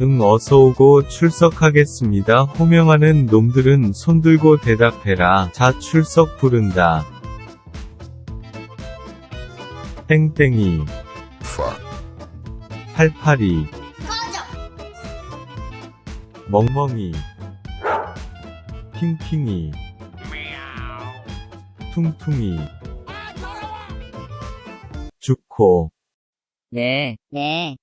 응 어서오고 출석하겠습니다. 호명하는 놈들은 손들고 대답해라. 자 출석 부른다. 땡땡이. 팔팔이. 멍멍이. 핑핑이. 퉁퉁이. 죽고 네, 네,